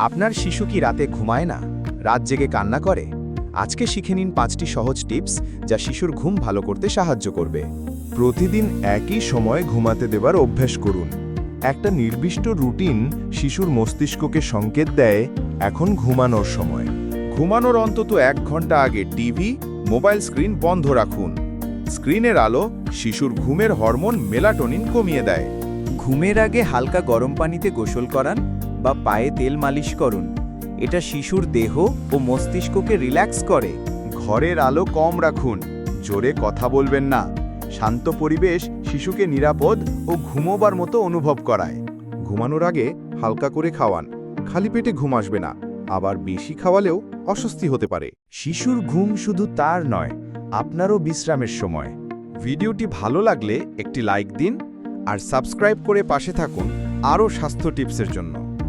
আপনার শিশু কি রাতে ঘুমায় না? রাত জেগে কান্না করে? আজকে শিখে নিন পাঁচটি সহজ টিপস যা শিশুর ঘুম ভালো করতে সাহায্য করবে। প্রতিদিন একই সময়ে ঘুমাতে দেবার অভ্যাস করুন। একটা নির্দিষ্ট রুটিন শিশুর মস্তিষ্ককে সংকেত দেয়, এখন ঘুমানোর সময়। ঘুমানোর অন্তত এক ঘণ্টা আগে টিভি, মোবাইল স্ক্রিন বন্ধ রাখুন। স্ক্রিনের আলো শিশুর ঘুমের হরমোন মেলাটোনিন কমিয়ে দেয়। ঘুমের আগে হালকা গরম পানিতে গোসল করান বা পায়ে তেল মালিশ করুন। এটা শিশুর দেহ ও মস্তিষ্ককে রিল্যাক্স করে। ঘরের আলো কম রাখুন। জোরে কথা বলবেন না। শান্ত পরিবেশ শিশুকে নিরাপদ ও ঘুমোবার মতো অনুভব করায়। ঘুমানোর আগে হালকা করে খাওয়ান। খালি পেটে ঘুম আসবে না। আবার বেশি খাওয়ালেও অস্বস্তি হতে পারে। শিশুর ঘুম শুধু তার নয়, আপনারও বিশ্রামের সময়। ভিডিওটি ভালো লাগলে একটি লাইক দিন আর সাবস্ক্রাইব করে পাশে থাকুন আরও স্বাস্থ্য টিপসের জন্য।